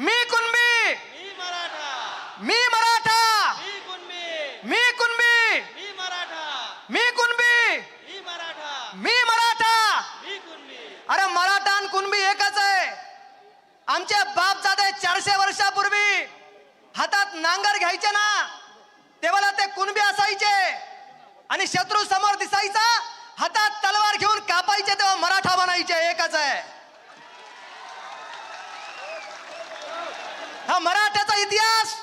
मी कुणबी मी? मराठा. मी मराठा. मी कुणबी मी? कुणबी मी? मराठा. मी कुणबी मी? मराठा. मी मराठा. मी कुणबी अरे मराठा आणि कुणबी एकच आहे. आमचे बाप जाते चारशे वर्षापूर्वी. हातात नांगर घ्यायचे ना तेव्हा ते कुणबी असायचे. आणि शत्रू समोर दिसायचा हातात तलवार घेऊन कापायचे तेव्हा मराठा बनायचे एकच आहे हा मराठ्याचा इतिहास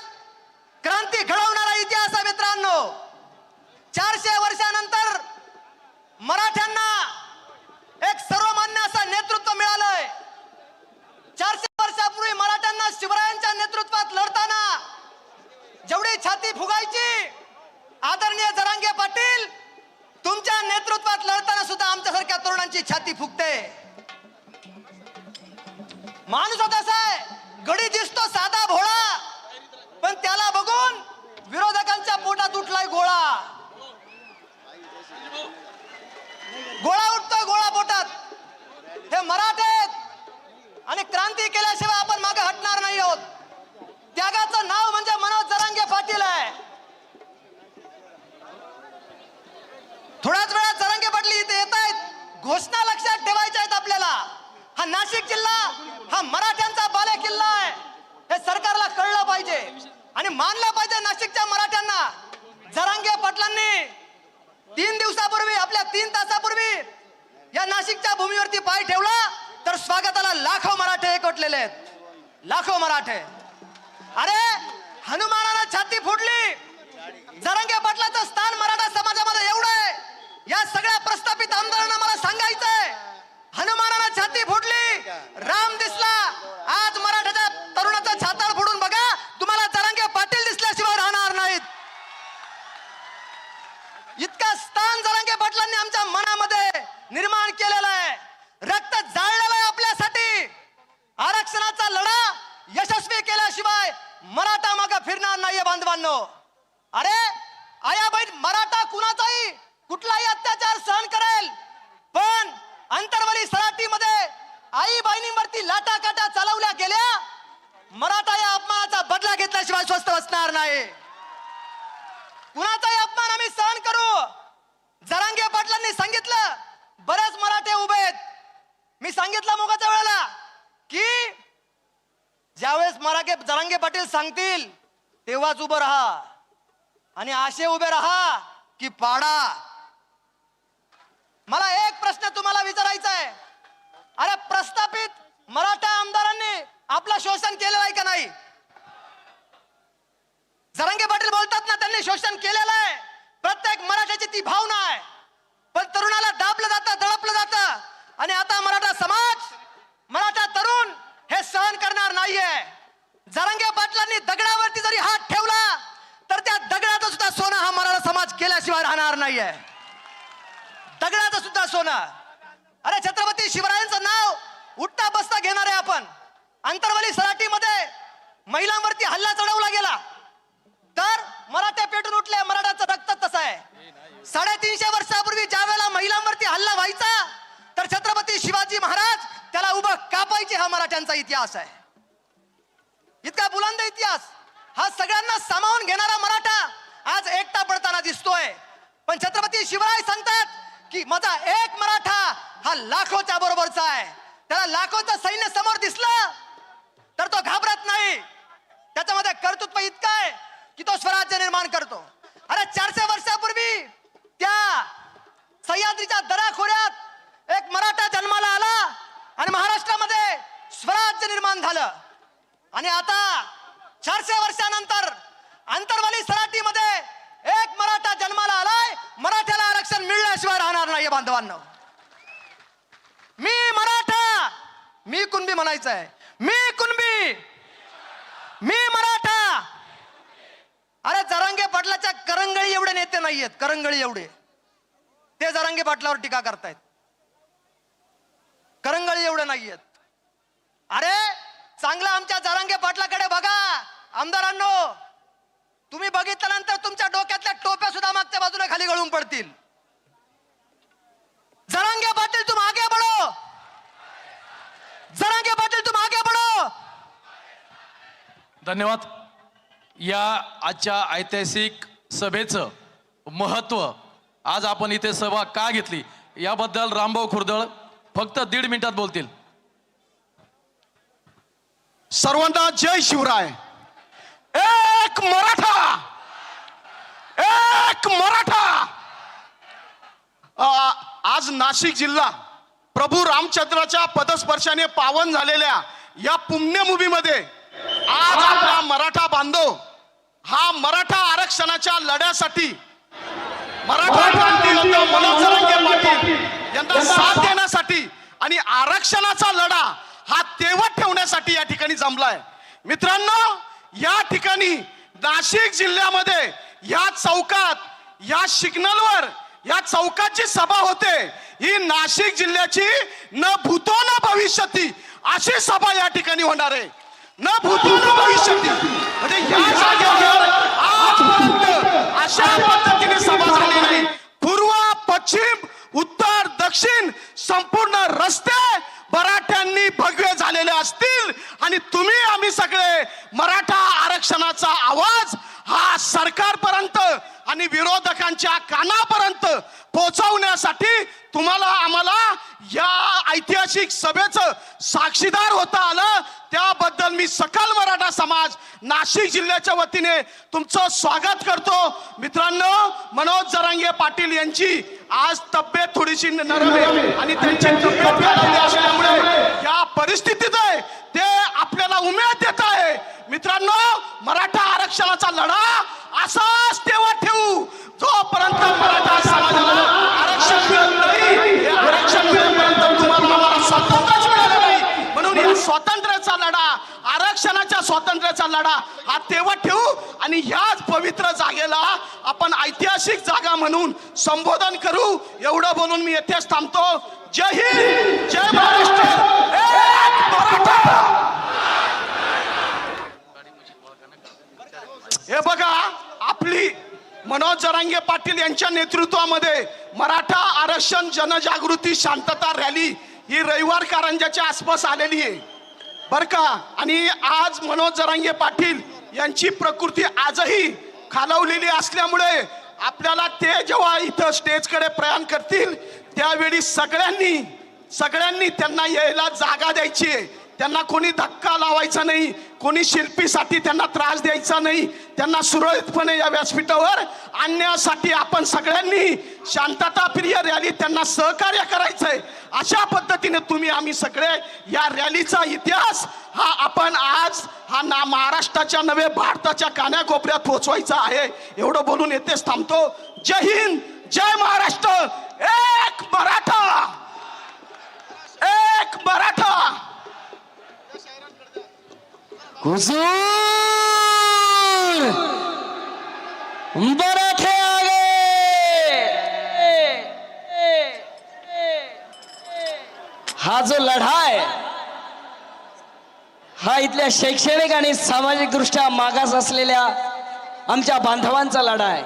क्रांती घडवणारा इतिहास आहे मित्रांनो. चारशे वर्षानंतर मराठ्यांना केल्याशिवाय आपण मागे हटणार नाही आहोत. त्यागाचं नाव म्हणजे मनोज जरांगे पाटील आहे. थोड्याच वेळात जरांगे पाटील इथे येत आहेत. घोषणा लक्षात ठेवायच्या आहेत आपल्याला. हा नाशिक जिल्हा हा मराठ्यांचा बाले किल्ला आहे. हे सरकारला कळलं पाहिजे आणि मानलं पाहिजे नाशिकच्या मराठ्यांना. जरांगे पाटलांनी तीन दिवसापूर्वी आपल्या तीन तासापूर्वी या नाशिकच्या भूमीवरती पाय ठेवला. तर स्वागताला लाखो मराठे एकवटलेले आहेत. लाखो मराठे. अरे हनुमानानं छाती फुटली. जरंगे पाटलाचं स्थान मराठा समाजामध्ये एवढं आहे या सगळ्या प्रस्थापित आमदारांना मला सांगायचंय हनुमानानं छाती फुटली राम दिसला आज मराठाच्या तरुणाचा छाताळ फोडून बघा तुम्हाला जरांगे पाटील दिसल्याशिवाय राहणार नाहीत इतका स्थान जरांगे पाटलांनी आमच्या मनामध्ये निर्माण केलेलं आहे रक्त जाळलेलं आहे आपल्यासाठी आरक्षणाचा लढा यशस्वी केल्याशिवाय मराठा माग फिरणार नाहीये बांधवांनो अरे आयाबाई मराठा कुणाचाही कुठलाही अत्याचार सहन करेल पण अंतरवली सराटीमध्ये वरती लाटाकाटा चालवल्या गेल्या मराठा या अपमानाचा बदला घेतल्याशिवाय स्वस्थ बसणार नाही. कुणाचाही अपमान आम्ही सहन करू. जरांगे पाटलांनी सांगितलं बरेच मराठे उभे आहेत. मी सांगितलं मुगाच्या वेळेला की ज्यावेळेस मराठे जरांगे पाटील सांगतील तेव्हाच उभं राहा. आणि असे उभे राहा की पाडा. मला एक प्रश्न तुम्हाला विचारायचा आहे. अरे प्रस्थापित मराठा आमदारांनी आपलं शोषण केलेलं आहे का नाही? जरंगे पाटील बोलतात ना त्यांनी शोषण केलेलं आहे. प्रत्येक मराठ्याची ती भावना आहे. पण तरुणाला दाबलं जातं दडपलं जातं. आणि आता मराठा समाज मराठा तरुण हे सहन करणार नाहीये. जरंगे पाटलांनी दगडावरती जरी हात ठेवला तर त्या दगडाचा सुद्धा सोनं हा मराठा समाज केल्याशिवाय राहणार नाहीये. दगडाचं सुद्धा सोनं. अरे छत्रपती शिवरायांचं नाव उठता बसता घेणार आहे आपण. अंतरवली सराटीमध्ये महिलांवरती हल्ला चढवला गेला. तर मराठे पेटून उठले मराठाचं रक्त तसं आहे. साडेतीनशे वर्षापूर्वी ज्या वेळेला महिलांवरती हल्ला व्हायचा तर छत्रपती शिवाजी महाराज त्याला उभं कापायचे हा मराठ्यांचा इतिहास आहे. इतका बुलंद इतिहास. हा सगळ्यांना सामावून घेणारा मराठा आज एकटा पडताना दिसतोय. पण छत्रपती शिवराय सांगतात की माझा एक मराठा हा लाखोच्या बरोबरचा आहे. त्याला लाखोचं सैन्य समोर दिसलं तर तो घाबरत नाही. त्याच्यामध्ये कर्तृत्व इतकं आहे की तो स्वराज्य निर्माण करतो. अरे चारशे वर्षापूर्वी त्या सह्याद्रीच्या दराखोऱ्यात एक मराठा जन्माला आला आणि महाराष्ट्रामध्ये स्वराज्य निर्माण झालं. आणि आता चारशे वर्षानंतर अंतरवाली सराटीमध्ये एक मराठा जन्माला आलाय. मराठ्याला आरक्षण मिळण्याशिवाय राहणार नाही बांधवांना मी मराठा मी कुणबी म्हणायचं आहे? मी कुणबी? मी मराठा? अरे जरांगे पाटलाच्या करंगळी एवढे नेते नाहीयेत करंगळी एवढे. ते जरांगे पाटलावर टीका करतायत. करंगळी एवढे नाहीयेत. अरे चांगलं आमच्या जरांगे पाटलाकडे बघा आमदारांनो. तुम्ही बघितल्यानंतर तुमच्या डोक्यातल्या टोप्या सुद्धा मागच्या बाजूला खाली गळून पडतील. जरांगे पाटील तू मागे बढो जरांगे पाटील तुम आगे बढो धन्यवाद. या आजच्या ऐतिहासिक सभेचं महत्त्व आज आपण इथे सभा का घेतली? याबद्दल रामभाऊ खुर्दळ फक्त दीड मिनिटात बोलतील. सर्वांना जय शिवराय. एक मराठा! एक मराठा! आज नाशिक जिल्हा प्रभू रामचंद्राच्या पदस्पर्शाने पावन झालेल्या या पुण्यभूमीमध्ये आज आपला मराठा बांधव हा मराठा आरक्षणाच्या लढ्यासाठी मराठा क्रांती मनोज जरांगे पाटील यांना साथ देण्यासाठी आणि आरक्षणाचा लढा हा तेवत ठेवण्यासाठी या ठिकाणी जमलाय. मित्रांनो या ठिकाणी नाशिक जिल्ह्यामध्ये या चौकात या सिग्नलवर या चौकात जी सभा होते ही नाशिक जिल्ह्याची न भूतो न भविष्यती अशी सभा या ठिकाणी होणार आहे. न भूतकाळ न म्हणजे या जागेवर आजपर्यंत अशा पद्धतीने सभा झाली नाही. पूर्व पश्चिम उत्तर दक्षिण संपूर्ण रस्ते मराठ्यांनी भगवे झालेले असतील. आणि तुम्ही आम्ही सगळे मराठा आरक्षणाचा आवाज हा सरकारपर्यंत आणि विरोधकांच्या कानापर्यंत पोहोचवण्यासाठी तुम्हाला आम्हाला या ऐतिहासिक सभेचं साक्षीदार होता आलं. त्याबद्दल मी सकल मराठा समाज नाशिक जिल्ह्याच्या वतीने तुमचं स्वागत करतो. मित्रांनो मनोज जरांगे पाटील यांची आज तब्येत थोडीशी नरम आहे आणि त्यांची तब्येत असल्यामुळे या परिस्थितीत आहे. ते आपल्याला उमेद देत आहे. मित्रांनो मराठा आरक्षणाचा लढा असाच तेव्हा ठेवू. जोपर्यंत मराठा समाजाला आरक्षण मिळत नाही हे आरक्षण मिळेपर्यंत तुम्हाला आम्हाला स्वातंत्र्यच मिळालं नाही. म्हणून या स्वातंत्र्याचा लढा आरक्षणाच्या स्वातंत्र्याचा लढा हा तेव्हा ठेवू आणि ह्याच पवित्र जागेला आपण ऐतिहासिक जागा म्हणून संबोधन करू. एवढं बोलून मी येथेच थांबतो. जय हिंद जय महाराष्ट्र एक मराठा हे बघा आपली मनोज जरांगे पाटील यांच्या नेतृत्वामध्ये मराठा आरक्षण जनजागृती शांतता रॅली ही रविवार कारंजाच्या आसपास आलेली आहे. बर का? आणि आज मनोज जरांगे पाटील यांची प्रकृती आजही खालावलेली असल्यामुळे आपल्याला ते जेव्हा इथं स्टेजकडे प्रयाण करतील त्यावेळी सगळ्यांनी सगळ्यांनी त्यांना यायला जागा द्यायची आहे. त्यांना कोणी धक्का लावायचा नाही कोणी शिल्पीसाठी त्यांना त्रास द्यायचा नाही त्यांना सुरळीतपणे या व्यासपीठावर आणण्यासाठी आपण सगळ्यांनी शांतता प्रिय रॅली त्यांना सहकार्य करायचंय. अशा पद्धतीने तुम्ही आम्ही सगळे या रॅलीचा इतिहास हा आपण आज हा ना महाराष्ट्राच्या नव्हे भारताच्या कान्याकोपऱ्यात पोहोचवायचा आहे. एवढं बोलून येतेच थांबतो. जय हिंद जय महाराष्ट्र. एक मराठा. एक मराठा. हुजूर आगे। हा जो लढा आहे हा इथल्या शैक्षणिक आणि सामाजिक दृष्ट्या मागास असलेल्या आमच्या बांधवांचा लढा आहे.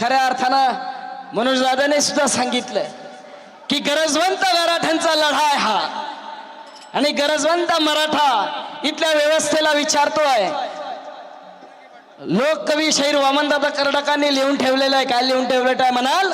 खऱ्या अर्थानं मनोज दादाने सुद्धा सांगितलं की गरजवंत मराठ्यांचा लढा आहे हा. आणि गरजवंत मराठा इथल्या व्यवस्थेला विचारतोय लोककवी शाहीर वामनदादा कर्डकांनी लिहून ठेवलेलं आहे. काय लिहून ठेवलं आहे? म्हणाल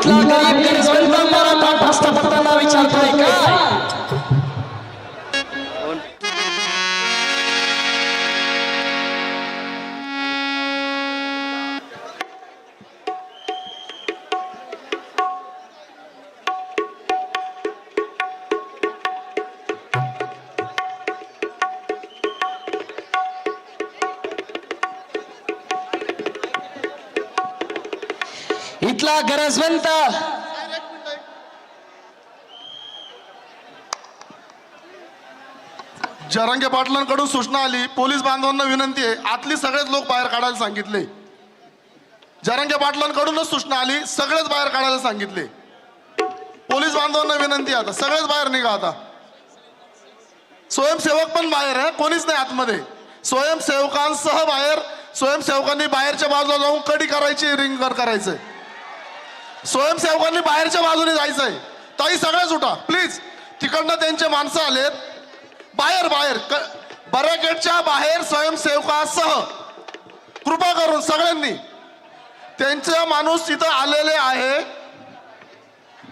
इथला गरीब गरजवंत मराठा भाष्टा पडताना विचारतोय काय इथला गरजवंत. जरंगे पाटलांकडून सूचना आली. पोलीस बांधवांना विनंती आहे. आतली सगळेच लोक बाहेर काढायला सांगितले. जरंगे पाटलांकडूनच सूचना आली. सगळेच बाहेर काढायला सांगितले. पोलीस बांधवांना विनंती आता. सगळेच बाहेर निघा आता. स्वयंसेवक पण बाहेर आहे. कोणीच नाही आतमध्ये. स्वयंसेवकांसह बाहेर. स्वयंसेवकांनी बाहेरच्या बाजूला जाऊन कडी करायची रिंग करायचं. स्वयंसेवकांनी बाहेरच्या बाजूने जायचंय. ताई सगळ्याच उठा. प्लीज तिकडनं त्यांचे माणसं आलेत. बाहेर बाहेर. बॅरिकेडच्या बाहेर स्वयंसेवकासह. कृपा करून सगळ्यांनी. त्यांचा माणूस तिथं आलेले आहे.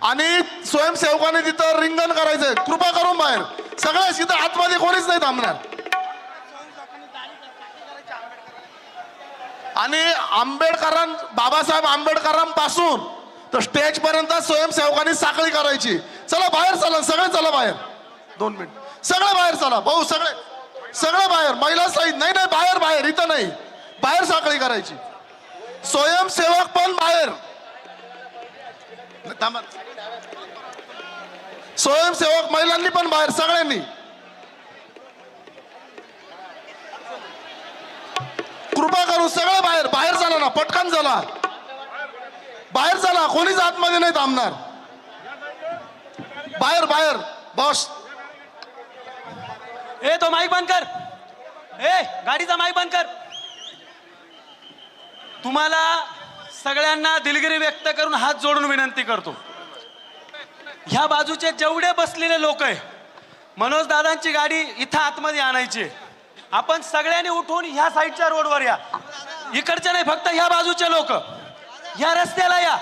आणि स्वयंसेवकाने तिथं रिंगण करायचंय. कृपा करून बाहेर. सगळ्या तिथं आतमध्ये कोणीच नाही थांबणार. आणि आंबेडकरां बाबासाहेब आंबेडकरांपासून तर स्टेज पर्यंत स्वयंसेवकांनी साखळी करायची. चला बाहेर चला सगळे चला बाहेर. दोन मिनिट. सगळे बाहेर चला भाऊ सगळे. सगळे बाहेर. महिला सहित. नाही नाही बाहेर बाहेर. इथं नाही. बाहेर साखळी करायची. स्वयंसेवक पण बाहेर. थांबा. स्वयंसेवक महिलांनी पण बाहेर सगळ्यांनी. कृपा करू सगळे बाहेर. बाहेर झाला ना पटकन झाला बाहेर चला कोणीच आतमध्ये नाही थांबणार. बाहेर बाहेर बॉस. ए तो माईक बंद कर. ए गाडीचा माईक बंद कर. तुम्हाला सगळ्यांना दिलगिरी व्यक्त करून हात जोडून विनंती करतो. ह्या बाजूचे जेवढे बसलेले लोक आहे मनोज दादांची गाडी इथं आतमध्ये आणायची आपण सगळ्यांनी उठून ह्या साईडच्या रोडवर या. इकडचे नाही फक्त ह्या बाजूचे लोक. या रस्त्याला या.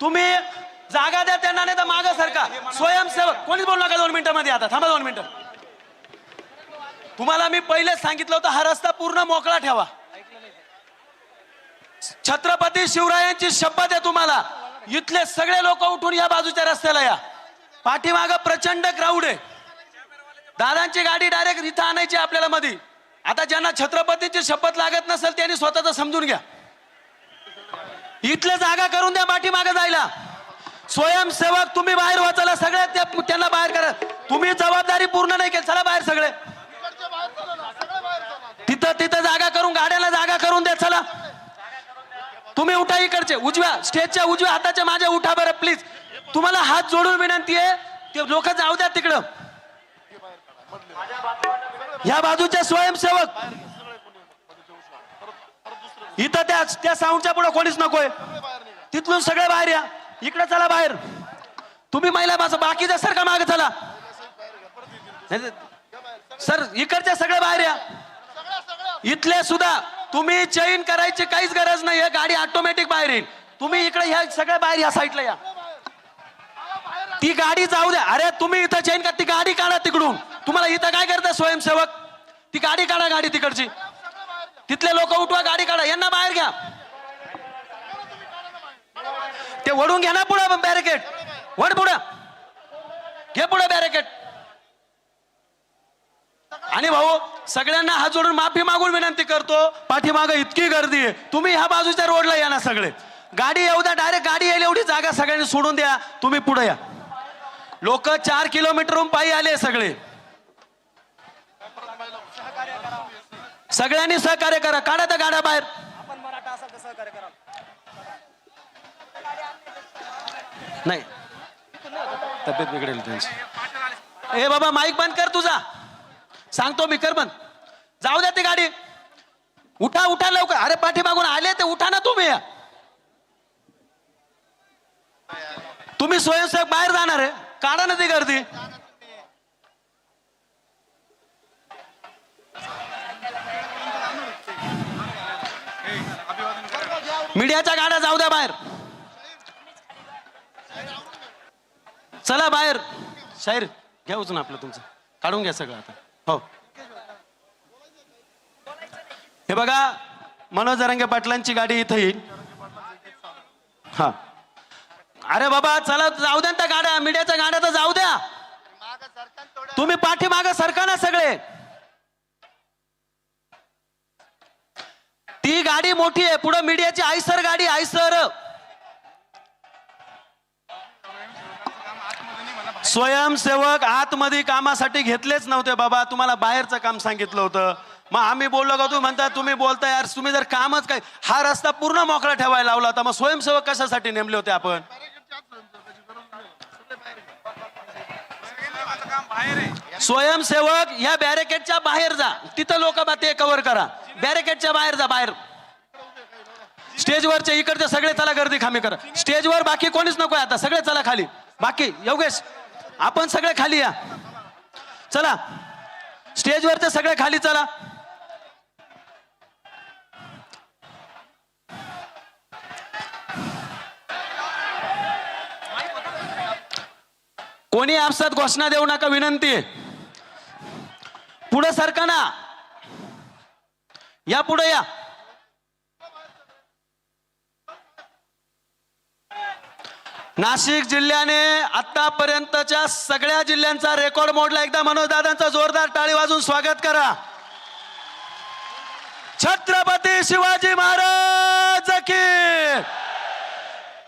तुम्ही जागा द्या त्यांना नाही तर मागं सरका स्वयंसेवक. कोणीच बोलू नका दोन मिनिटांमध्ये आता. थांबा दोन मिनिटं. तुम्हाला मी पहिलेच सांगितलं होतं हा रस्ता पूर्ण मोकळा ठेवा. छत्रपती शिवरायांची शपथ आहे तुम्हाला. इथले सगळे लोक उठून या बाजूच्या रस्त्याला या. पाठीमाग प्रचंड क्राऊड आहे. दादांची गाडी डायरेक्ट इथं आणायची आपल्याला मध्ये आता ज्यांना छत्रपतीची शपथ लागत नसेल त्यांनी स्वतःच समजून घ्या. इथले जागा करून द्या पाठीमागे जायला. स्वयंसेवक तुम्ही बाहेर वाचायला सगळ्यात त्या- त्यांना बाहेर करा. तुम्ही जबाबदारी पूर्ण नाही केली चला बाहेर सगळे. तिथं तिथं जागा करून गाड्याला जागा करून द्या चला. तुम्ही उठा इकडचे उजव्या स्टेजच्या उजव्या हाताच्या माझ्या उठा बरं प्लीज तुम्हाला हात जोडून विनंती आहे ते लोक जाऊ द्या तिकडं. ह्या बाजूच्या स्वयंसेवक इथं त्या त्या साऊंडच्या पुढे कोणीच नकोय. तिथून सगळे बाहेर या. इकडे चला बाहेर. तुम्ही महिला माझं बाकीच्या सर का मागे चला. सर इकडचे सगळे बाहेर या. इथले सुद्धा तुम्ही चैन करायची काहीच गरज नाही आहे गाडी ऑटोमॅटिक बाहेर येईल. तुम्ही इकडे ह्या सगळ्या बाहेर या साईडला या. ती गाडी जाऊ द्या. अरे तुम्ही इथं चैन का ती गाडी काढा तिकडून. तुम्हाला इथं काय करता स्वयंसेवक? ती गाडी काढा गाडी तिकडची. तिथले लोक उठवा गाडी काढा यांना बाहेर घ्या. ते वडून घ्या ना पुढे बॅरिकेड वड पुढं. घे पुढे बॅरिकेड आणि भाऊ सगळ्यांना हात जोडून माफी मागून विनंती करतो पाठीमागं इतकी गर्दी आहे. तुम्ही ह्या बाजूच्या रोडला या ना सगळे. गाडी येऊ द्या डायरेक्ट गाडी येईल एवढी जागा सगळ्यांनी सोडून द्या. तुम्ही पुढे या. लोक चार किलोमीटरहून पायी आले सगळे. सगळ्यांनी सहकार्य करा. काढा त्या गाड्या बाहेर. नाही. तब्येत बिघडेल त्यांची. ए बाबा माईक बंद कर तुझा. सांगतो मी कर बंद. जाऊ द्या ती गाडी. उठा उठा लवकर. अरे पाठीमागून आले ते उठा ना तुम्ही. तुम्ही स्वयंसेवक बाहेर जाणार आहे. काढा ना ती गर्दी. मीडियाच्या गाड्या जाऊ द्या बाहेर. चला बाहेर. शाहीर घ्या उचून आपलं तुमचं. काढून घ्या सगळं आता. हो. हे बघा मनोज जरांगे पाटलांची गाडी इथं येईल. हा. अरे बाबा चला जाऊ द्या त्या गाड्या. मीडियाच्या गाड्या तर जाऊ द्या. तुम्ही पाठीमाग सरका ना सगळे. ती गाडी मोठी आहे. पुढे मीडियाची आयसर गाडी आयसर स्वयंसेवक आतमध्ये कामासाठी घेतलेच नव्हते. बाबा तुम्हाला बाहेरचं काम सांगितलं होतं. मग आम्ही बोललो का? तुम्ही म्हणता तुम्ही बोलता यार तुम्ही जर कामच काय हा रस्ता पूर्ण मोकळा ठेवायला लावला होता. मग स्वयंसेवक कशासाठी नेमले होते आपण? स्वयंसेवक या बॅरिकेडच्या बाहेर जा. तिथं लोक ते कव्हर करा. बॅरिकेडच्या बाहेर जा बाहेर. स्टेजवरचे इकडचे सगळे चला गर्दी खामी करा. स्टेजवर बाकी कोणीच नको आता सगळे चला खाली. बाकी योगेश आपण सगळे खाली या. चला. स्टेजवरचे सगळे खाली चला. कोणी आपसात घोषणा देऊ नका विनंती. आहे पुढे सरका ना. या पुढे या. नाशिक जिल्ह्याने आतापर्यंतच्या सगळ्या जिल्ह्यांचा रेकॉर्ड मोडला. एकदा मनोज दादांचा जोरदार टाळी वाजून स्वागत करा. छत्रपती शिवाजी महाराज की.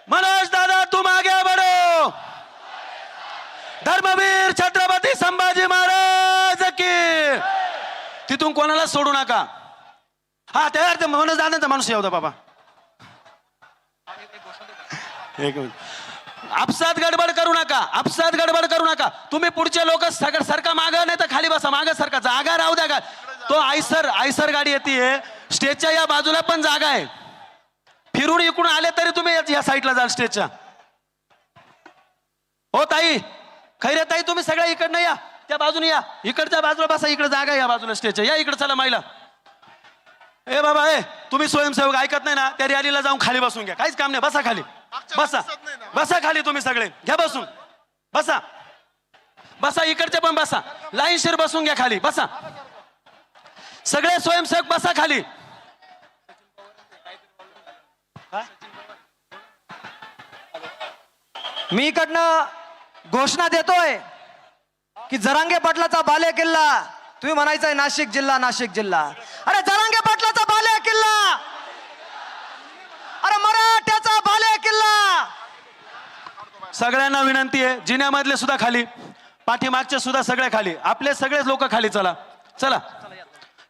मनोज दादा तुम आगे बढ़ो धर्मवीर छत्रपती संभाजी महाराज की. तिथून कोणाला सोडू नका. हा त्या ते म्हणून जाण्याचा माणूस येऊ बाबा. एक मिनिट. आपसात गडबड करू नका. आपसात गडबड करू नका. तुम्ही पुढचे लोक सगळं सरका माग नाही तर खाली बसा माग सरका जागा राहू द्या का? तो आयसर आयसर गाडी येते स्टेजच्या या बाजूला पण जागा आहे. फिरून इकडून आले तरी तुम्ही या- या साईडला जाल स्टेजच्या. हो ताई. खैरे ताई तुम्ही सगळ्या इकडनं या. त्या बाजूने या. इकडच्या बाजूला बसा इकडे जागा या बाजूला स्टेजच्या या इकडे चला महिला ए बाबा ए तुम्ही स्वयंसेवक ऐकत नाही ना? त्या रॅलीला जाऊन खाली बसून घ्या. काहीच काम नाही. बसा खाली. बसा. बसा खाली तुम्ही सगळे. घ्या बसून. बसा. बसा इकडचे पण बसा. लाईनशीर बसून घ्या खाली. बसा. सगळे स्वयंसेवक बसा खाली. मी इकडनं घोषणा देतोय की जरांगे पाटलाचा बाले किल्ला तुम्ही म्हणायचंय नाशिक जिल्हा नाशिक जिल्हा. अरे जरांगे पाटलाचा बाले किल्ला! अरे मराठ्याचा बाले किल्ला! सगळ्यांना विनंती आहे जिन्यामधले सुद्धा खाली पाठीमागचे सुद्धा सगळे खाली. आपले सगळेच लोक खाली चला. चला.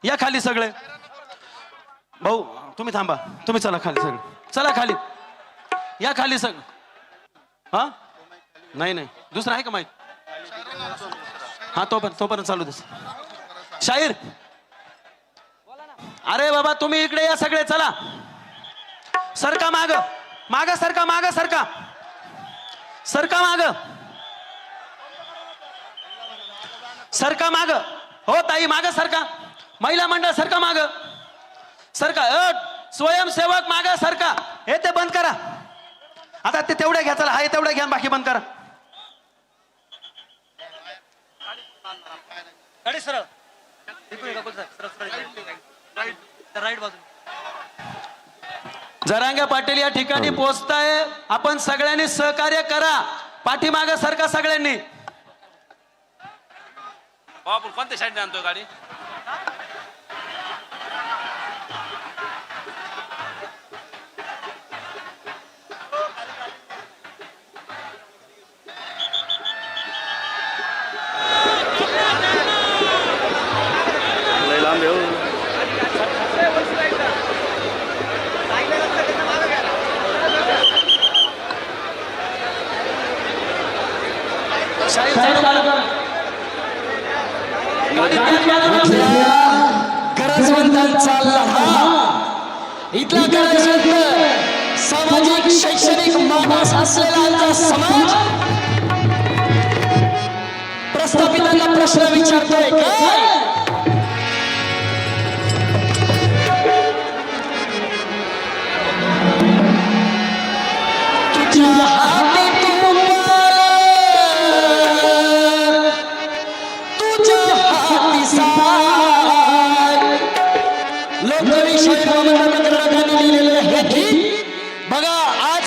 या खाली सगळे. भाऊ तुम्ही थांबा. तुम्ही चला खाली सगळे. चला खाली. या खाली सग हा? नाही नाही. दुसरं आहे का माहीत? हा तो पण तोपर्यंत चालू दे. शाहीर! अरे बाबा तुम्ही इकडे या सगळे चला. सरका माग. माग सरका माग सरका. सरका माग. सरका माग. हो ताई माग सरका. महिला मंडळ सरका माग. सरका अ, स्वयंसेवक माग सरका. हे ते बंद करा. आता ते तेवढ्या घ्या चला. हा तेवढ्या घ्या बाकी बंद करा. गाडी सरळ. राईट बाजू जरांगे पाटील या ठिकाणी पोहोचताय आपण सगळ्यांनी सहकार्य करा. पाठीमाग सरका सगळ्यांनी. आपण कोणत्या साईडने आणतोय गाडी? चालू करा. गरजवंतांचा लढा. इथला गरजवंत सामाजिक शैक्षणिक मागास असलेला समाज. प्रस्थापितांना प्रश्न विचारतोय काय